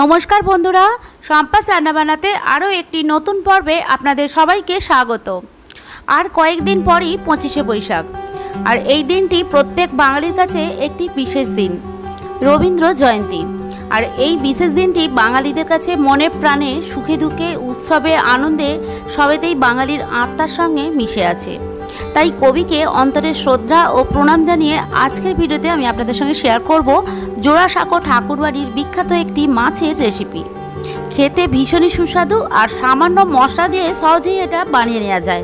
নমস্কার বন্ধুরা, সম্পাস রান্নাবান্নাতে আরও একটি নতুন পর্বে আপনাদের সবাইকে স্বাগত। আর কয়েকদিন পরই পঁচিশে বৈশাখ। আর এই দিনটি প্রত্যেক বাঙালির কাছে একটি বিশেষ দিন, রবীন্দ্র জয়ন্তী। আর এই বিশেষ দিনটি বাঙালিদের কাছে মনে প্রাণে সুখে দুঃখে, উৎসবে, আনন্দে সবেতেই বাঙালির আত্মার সঙ্গে মিশে আছে। তাই কবিকে অন্তরের শ্রদ্ধা ও প্রণাম জানিয়ে আজকের ভিডিওতে আমি আপনাদের সঙ্গে শেয়ার করব জোড়াসাঁকো ঠাকুরবাড়ির বিখ্যাত একটি মাছের রেসিপি খেতে ভীষণই সুস্বাদু আর সামান্য মশলা দিয়ে সহজেই এটা বানিয়ে নেওয়া যায়।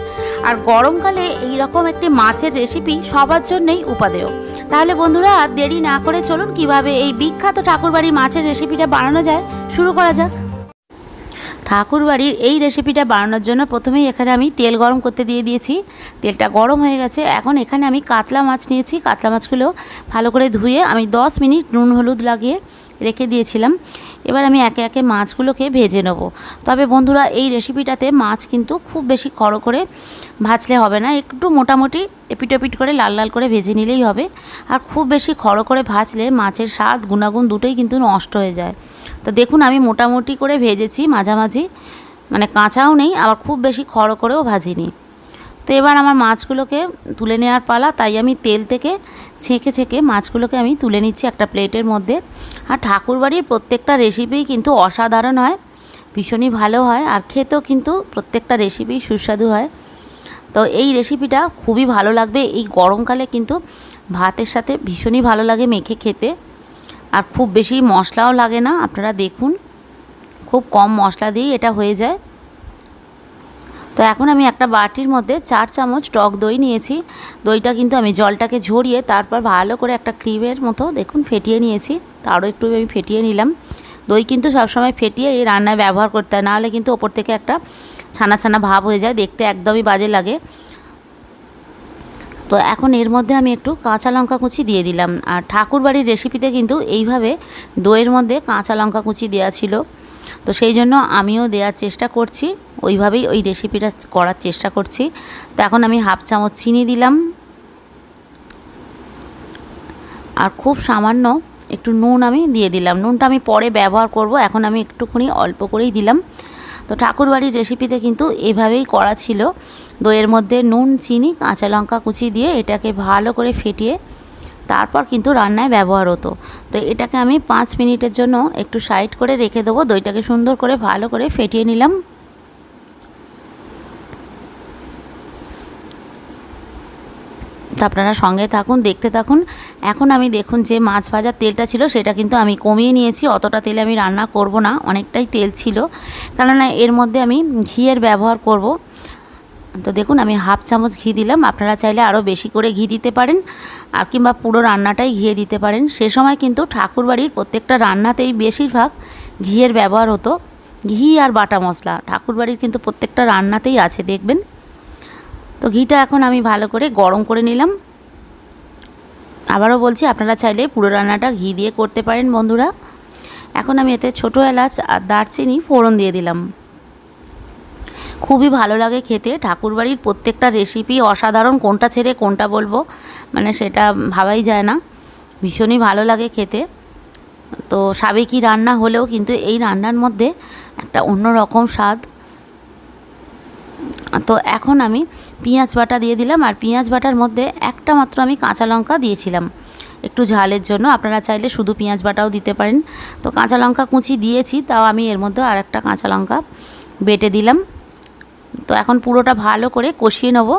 আর গরমকালে এই রকম একটি মাছের রেসিপি সবার জন্যই উপাদেয়। তাহলে বন্ধুরা, দেরি না করে চলুন কীভাবে এই বিখ্যাত ঠাকুরবাড়ির মাছের রেসিপিটা বানানো যায়। শুরু করা যাক। ঠাকুরবাড়ির এই রেসিপিটা বানানোর জন্য প্রথমেই এখানে আমি তেল গরম করতে দিয়ে দিয়েছি। তেলটা গরম হয়ে গেছে। এখন এখানে আমি কাতলা মাছ নিয়েছি। কাতলা মাছগুলো ভালো করে ধুয়ে আমি 10 মিনিট নুন হলুদ লাগিয়ে রেখে দিয়েছিলাম। এবার আমি একে একে মাছগুলোকে ভেজে নেব। তবে বন্ধুরা, এই রেসিপিটাতে মাছ কিন্তু খুব বেশি খড়ো করে ভাজলে হবে না। একটু মোটামুটি এপিটোপিট করে লাল লাল করে ভেজে নিলেই হবে। আর খুব বেশি খড়ো করে ভাজলে মাছের স্বাদ, গুণাগুণ দুটোই কিন্তু নষ্ট হয়ে যায়। তো দেখুন, আমি মোটামুটি করে ভেজেছি মাঝামাঝি। মানে কাঁচাও নেই, আবার খুব বেশি খড়ো করেও ভাজিনি। তো এবার আমার মাছগুলোকে তুলে নেওয়ার পালা, তাই আমি তেল থেকে ছেঁকে ছেঁকে মাছগুলোকে আমি তুলে নিচ্ছি একটা প্লেটের মধ্যে। আর ঠাকুরবাড়ির প্রত্যেকটা রেসিপিই কিন্তু অসাধারণ হয়, ভীষণই ভালো হয়, আর খেতেও কিন্তু প্রত্যেকটা রেসিপি সুস্বাদু হয়। তো এই রেসিপিটা খুবই ভালো লাগবে, এই গরমকালে কিন্তু ভাতের সাথে ভীষণই ভালো লাগে মেখে খেতে। আর খুব বেশি মশলাও লাগে না, আপনারা দেখুন। খুব কম মশলা দিয়েই এটা হয়ে যায়। তো এখন আমি একটা বাটির মধ্যে চার চামচ টক দই নিয়েছি। দইটা কিন্তু আমি জলটাকে ঝরিয়ে তারপর ভালো করে একটা ক্রিমের মতো দেখুন ফেটিয়ে নিয়েছি। তারও একটু আমি ফেটিয়ে নিলাম। দই কিন্তু সবসময় ফেটিয়ে এই রান্নায় ব্যবহার করতে হয়, নাহলে কিন্তু ওপর থেকে একটা ছানা ছানা ভাব হয়ে যায়, দেখতে একদমই বাজে লাগে। তো এখন এর মধ্যে আমি একটু কাঁচা লঙ্কা কুচি দিয়ে দিলাম। আর ঠাকুরবাড়ির রেসিপিতে কিন্তু এইভাবে দইয়ের মধ্যে কাঁচা লঙ্কা কুচি দেওয়া ছিল। তো সেই জন্য আমিও দেওয়ার চেষ্টা করছি, ওইভাবেই ওই রেসিপিটা করার চেষ্টা করছি। তো এখন আমি হাফ চামচ চিনি দিলাম। আর খুব সামান্য একটু নুন আমি দিয়ে দিলাম। নুনটা আমি পরে ব্যবহার করব, এখন আমি একটুখানি অল্প করেই দিলাম। তো ঠাকুরবাড়ির রেসিপিতে কিন্তু এভাবেই করা ছিল। দইয়ের মধ্যে নুন, চিনি, কাঁচা লঙ্কা কুচি দিয়ে এটাকে ভালো করে ফেটিয়ে তারপর কিন্তু রান্নায় ব্যবহার হতো। তো এটাকে আমি পাঁচ মিনিটের জন্য একটু সাইড করে রেখে দেবো। দইটাকে সুন্দর করে ভালো করে ফেটিয়ে নিলাম। তো আপনারা সঙ্গে থাকুন, দেখতে থাকুন। এখন আমি দেখুন যে মাছ ভাজার তেলটা ছিল, সেটা কিন্তু আমি কমিয়ে নিয়েছি। অতটা তেলে আমি রান্না করব না, অনেকটাই তেল ছিল। কেননা এর মধ্যে আমি ঘিয়ের ব্যবহার করব। তো দেখুন, আমি হাফ চামচ ঘি দিলাম। আপনারা চাইলে আরও বেশি করে ঘি দিতে পারেন, আর কিংবা পুরো রান্নাটাই ঘিয়ে দিতে পারেন। সে সময় কিন্তু ঠাকুরবাড়ির প্রত্যেকটা রান্নাতেই বেশিরভাগ ঘিয়ের ব্যবহার হতো। ঘি আর বাটা মশলা, ঠাকুরবাড়ির কিন্তু প্রত্যেকটা রান্নাতেই আছে, দেখবেন। তো ঘিটা এখন আমি ভালো করে গরম করে নিলাম। আবারও বলছি, আপনারা চাইলে পুরো রান্নাটা ঘি দিয়ে করতে পারেন বন্ধুরা। এখন আমি এতে ছোটো এলাচ আর দারচিনি ফোড়ন দিয়ে দিলাম। খুবই ভালো লাগে খেতে। ঠাকুরবাড়ির প্রত্যেকটা রেসিপি অসাধারণ, কোনটা ছেড়ে কোনটা বলব মানে সেটা ভাবাই যায় না। ভীষণই ভালো লাগে খেতে। তো সাবেকি রান্না হলেও কিন্তু এই রান্নার মধ্যে একটা অন্য রকম স্বাদ তো এখন আমি পেঁয়াজ বাটা দিয়ে দিলাম আর পেঁয়াজ বাটার মধ্যে একটা মাত্র আমি কাঁচা লঙ্কা দিয়েছিলাম। একটু ঝালের জন্য, আপনারা চাইলে শুধু পেঁয়াজ বাটাও দিতে পারেন। তো কাঁচা লঙ্কা কুচি দিয়েছি, তাও আমি এর মধ্যে আর একটা কাঁচা লঙ্কা বেটে দিলাম। তো এখন পুরোটা ভালো করে কষিয়ে নেব।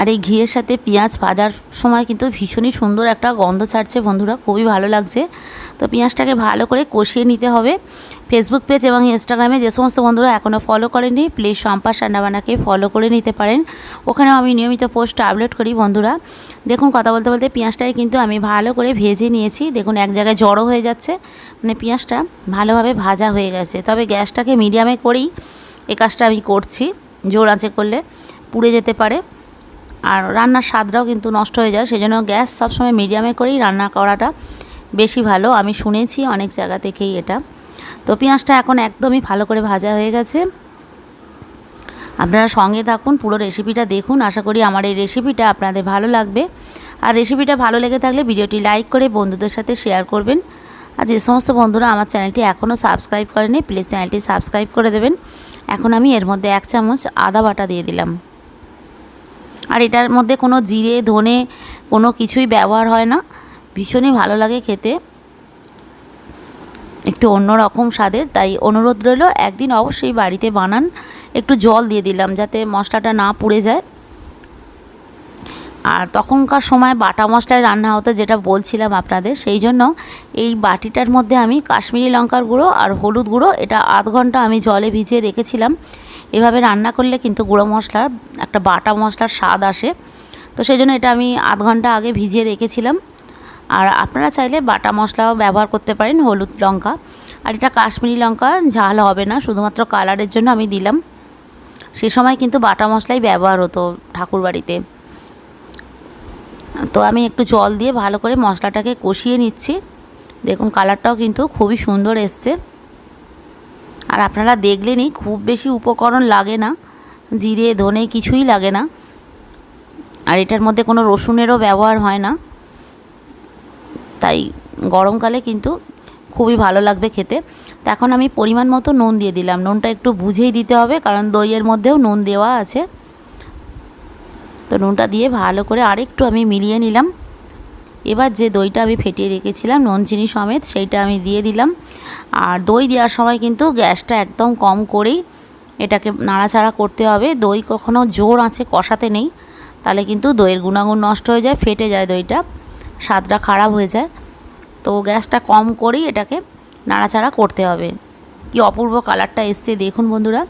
আর এই ঘিয়ের সাথে পেঁয়াজ ভাজার সময় কিন্তু ভীষণই সুন্দর একটা গন্ধ ছাড়ছে বন্ধুরা, খুবই ভালো লাগছে। তো পেঁয়াজটাকে ভালো করে কষিয়ে নিতে হবে। ফেসবুক পেজ এবং ইনস্টাগ্রামে যে সমস্ত বন্ধুরা এখনও ফলো করেনি প্লিজ সম্পাস রান্নাবান্নাকে ফলো করে নিতে পারেন। ওখানেও আমি নিয়মিত পোস্ট আপলোড করি বন্ধুরা। দেখুন, কথা বলতে বলতে পেঁয়াজটাকে কিন্তু আমি ভালো করে ভেজে নিয়েছি। দেখুন, এক জায়গায় জড়ো হয়ে যাচ্ছে। মানে পেঁয়াজটা ভালোভাবে ভাজা হয়ে গেছে। তবে গ্যাসটাকে মিডিয়ামে করেই এ কাজটা আমি করছি। জোর আঁচে করলে পুড়ে যেতে পারে। আর রান্নার স্বাদটাও কিন্তু নষ্ট হয়ে যায়, সেজন্য গ্যাস সবসময় মিডিয়ামে করেই রান্না করাটা বেশি ভালো। আমি শুনেছি অনেক জায়গা থেকেই এটা। তো পেঁয়াজটা এখন একদমই ভালো করে ভাজা হয়ে গেছে। আপনারা সঙ্গে থাকুন, পুরো রেসিপিটা দেখুন। আশা করি আমার এই রেসিপিটা আপনাদের ভালো লাগবে। আর রেসিপিটা ভালো লেগে থাকলে ভিডিওটি লাইক করে বন্ধুদের সাথে শেয়ার করবেন। আর যে সমস্ত বন্ধুরা আমার চ্যানেলটি এখনও সাবস্ক্রাইব করেনি, প্লিজ চ্যানেলটি সাবস্ক্রাইব করে দেবেন। এখন আমি এর মধ্যে এক চামচ আদা বাটা দিয়ে দিলাম। আর এটার মধ্যে কোনো জিরে, ধনে কোনো কিছুই ব্যবহার হয় না। ভীষণই ভালো লাগে খেতে। একটু অন্যরকম স্বাদের, তাই অনুরোধ রইল একদিন অবশ্যই বাড়িতে বানান। একটু জল দিয়ে দিলাম যাতে মশলাটা না পুড়ে যায়। আর তখনকার সময় বাটা মশলায় রান্না হতো যেটা বলছিলাম আপনাদের, সেই জন্য এই বাটিটার মধ্যে আমি কাশ্মীরি লঙ্কার গুঁড়ো আর হলুদ গুঁড়ো, এটা আধ ঘণ্টা আমি জলে ভিজিয়ে রেখেছিলাম। এভাবে রান্না করলে কিন্তু গুঁড়ো মশলার একটা বাটা মশলার স্বাদ আসে। তো সেই জন্য এটা আমি আধ ঘণ্টা আগে ভিজিয়ে রেখেছিলাম। আর আপনারা চাইলে বাটা মশলাও ব্যবহার করতে পারেন, হলুদ লঙ্কা। আর এটা কাশ্মীরি লঙ্কা, ঝাল হবে না, শুধুমাত্র কালারের জন্য আমি দিলাম। সে সময় কিন্তু বাটা মশলাই ব্যবহার হতো ঠাকুরবাড়িতে। তো আমি একটু জল দিয়ে ভালো করে মশলাটাকে কষিয়ে নিচ্ছি। দেখুন, কালারটাও কিন্তু খুবই সুন্দর এসছে। আর আপনারা দেখলেনই খুব বেশি উপকরণ লাগে না, জিরে, ধনে কিছুই লাগে না। আর এটার মধ্যে কোনো রসুনেরও ব্যবহার হয় না। তাই গরমকালে কিন্তু খুবই ভালো লাগবে খেতে। তো এখন আমি পরিমাণ মতো নুন দিয়ে দিলাম। নুনটা একটু বুঝেই দিতে হবে, কারণ দইয়ের মধ্যেও নুন দেওয়া আছে। তো নুনটা দিয়ে ভালো করে আরেকটু আমি মিলিয়ে নিলাম। এবার যে দইটা আমি ফেটিয়ে রেখেছিলাম নুন চিনি সমেত, সেইটা আমি দিয়ে দিলাম। আর দই দেওয়ার সময় কিন্তু গ্যাসটা একদম কম করেই এটাকে নাড়াচাড়া করতে হবে। দই কখনো জোর আছে কষাতে নেই, তাহলে কিন্তু দইয়ের গুণাগুণ নষ্ট হয়ে যায়, ফেটে যায় দইটা, স্বাদটা খারাপ হয়ে যায়। তো গ্যাসটা কম করেই এটাকে নাড়াচাড়া করতে হবে। কি অপূর্ব কালারটা এসছে, দেখুন বন্ধুরা।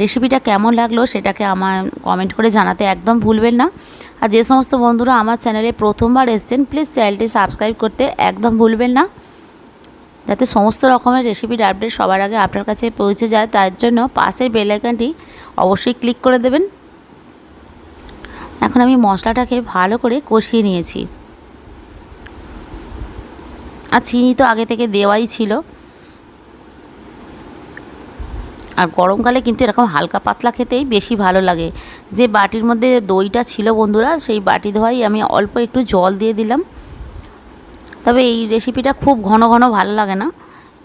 রেসিপিটা কেমন লাগল সেটাকে আমার কমেন্ট করে জানাতে একদম ভুলবেন না। আর যে সমস্ত বন্ধুরা আমার চ্যানেলে প্রথমবার এসছেন, প্লিজ চ্যানেলটি সাবস্ক্রাইব করতে একদম ভুলবেন না। যাতে সমস্ত রকমের রেসিপির আপডেট সবার আগে আপনার কাছে পৌঁছে যায়, তার জন্য পাশের বেলাইকানটি অবশ্যই ক্লিক করে দেবেন। এখন আমি মশলাটাকে ভালো করে কষিয়ে নিয়েছি। আর চিনি তো আগে থেকে দেওয়াই ছিল। আর গরমকালে কিন্তু এরকম হালকা পাতলা খেতেই বেশি ভালো লাগে। যে বাটির মধ্যে দইটা ছিল বন্ধুরা, সেই বাটি ধোয়াই আমি অল্প একটু জল দিয়ে দিলাম। তবে এই রেসিপিটা খুব ঘন ঘন ভালো লাগে না।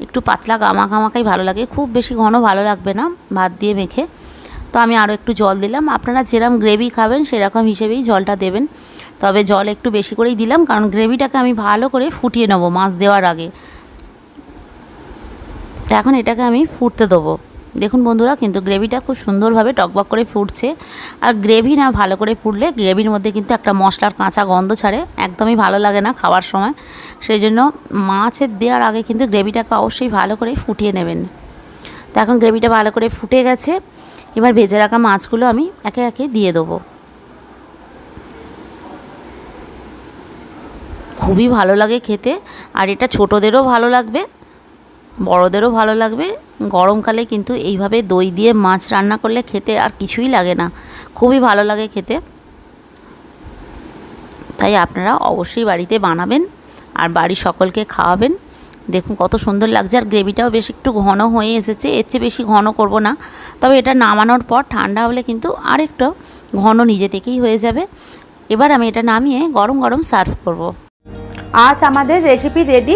একটু পাতলা গামা গামাকাই ভালো লাগে। খুব বেশি ঘন ভালো লাগবে না, ভাত দিয়ে মেখে। তো আমি আরও একটু জল দিলাম। আপনারা যেরকম গ্রেভি খাবেন, সেরকম হিসেবেই জলটা দেবেন। তবে জল একটু বেশি করেই দিলাম, কারণ গ্রেভিটাকে আমি ভালো করে ফুটিয়ে নেব মাছ দেওয়ার আগে। তো এখন এটাকে আমি ফুটতে দেবো। দেখুন বন্ধুরা, কিন্তু গ্রেভিটা খুব সুন্দরভাবে টকবক করে ফুটছে। আর গ্রেভি না ভালো করে ফুটলে গ্রেভির মধ্যে কিন্তু একটা মশলার কাঁচা গন্ধ ছাড়ে, একদমই ভালো লাগে না খাওয়ার সময়। সেই জন্য মাছের দেওয়ার আগে কিন্তু গ্রেভিটাকে অবশ্যই ভালো করে ফুটিয়ে নেবেন। তো এখন গ্রেভিটা ভালো করে ফুটে গেছে। এবার ভেজে রাখা মাছগুলো আমি একে একে দিয়ে দেবো। খুবই ভালো লাগে খেতে, আর এটা ছোটোদেরও ভালো লাগবে। বড়োদেরও ভালো লাগবে। গরমকালে কিন্তু এইভাবে দই দিয়ে মাছ রান্না করলে খেতে আর কিছুই লাগে না। খুবই ভালো লাগে খেতে। তাই আপনারা অবশ্যই বাড়িতে বানাবেন আর বাড়ির সকলকে খাওয়াবেন। দেখুন কত সুন্দর লাগছে। আর গ্রেভিটাও বেশ একটু ঘন হয়ে এসেছে। এর চেয়ে বেশি ঘন করব না। তবে এটা নামানোর পর ঠান্ডা হলে কিন্তু আরেকটু ঘন নিজে থেকেই হয়ে যাবে। এবার আমি এটা নামিয়ে গরম গরম সার্ভ করব। আজ আমাদের রেসিপি রেডি।